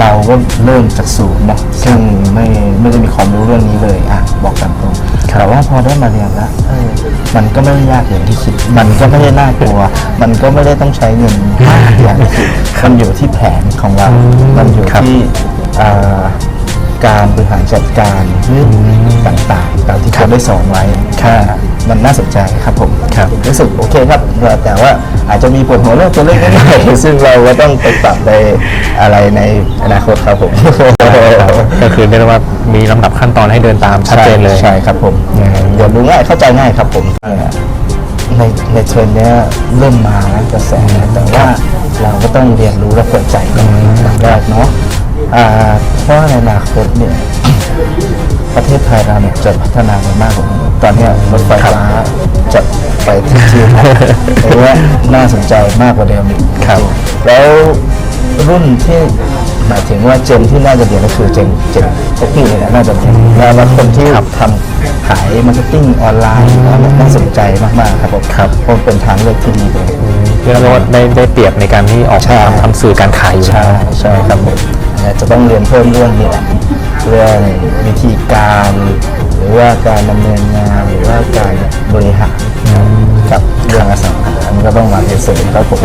เราก็เริ่มจากศูนย์นะซึ่งไม่ไม่ได้มีความรู้เรื่องนี้เลยอะบอกตามตรงแต่ว่าพอได้มาเรียนแล้วเออมันก็ไม่ได้ยากอย่างที่คิด มันก็ไม่ได้น่ากลัว มันก็ไม่ได้ต้องใช้เงินมากอย่างที่คิดมันอยู่ที่แผนของเรา มันอยู่ครับที่อ่าการบริหารจัดการเรื่องต่างๆ ตามที่เขาได้สอนไว้ค่ะ มันน่าสนใจครับผมครับรู้สึกโอเคครับ แต่ว่าอาจจะมีปวดหัวเรื่องตัวเลขนิดหน่อยซึ่งเราก็ต้องไปปรับในอะไรในอนาคตครับผมก็คือเรียกได้ว่ามีลำดับขั้นตอนให้เดินตามชัดเจนเลยใช่ครับผมเดี๋ยวรู้ง่ายเข้าใจง่ายครับผมเอ่อในในเทรนด์เนี้ยเริ่มมาแล้วกระแสแต่ว่าเราก็ต้องเรียนรู้และเปิดใจก่อนอย่างแรกเนาะอ่าเพราะว่าในอนาคตเนี่ยประเทศไทยเราเนี่ยจะพัฒนาไปมากกว่านี้ ตอนเนี้ยรถไฟฟ้าจะไปถึงที่แล้วหรือว่าน่าสนใจมากกว่าเดิมอีกครับแล้วรุ่นที่หมายถึงว่าเจนที่น่าจะเรียนก็คือเจนเจนพวกพี่เนี่ยน่าจะเรียนแล้วแล้วคนที่ทำขายมาร์เก็ตติ้งออนไลน์น่าสนใจมากๆครับผมครับเพราะมันเป็นทางเลือกที่ดีเลยเรียกได้ว่าได้ได้เปรียบในการที่ออกใช่มาทำทำสื่อการขายอยู่ใช่แล้วใช่ครับผมอาจจะต้องเรียนเพิ่มเรื่องนี้แหละเรื่องวิธีการหรือ ว่าการดำเนินงานหรือว่าการบริหารกับเรื่องอสังหามันก็ต้องมาเรียนเสริมครับผม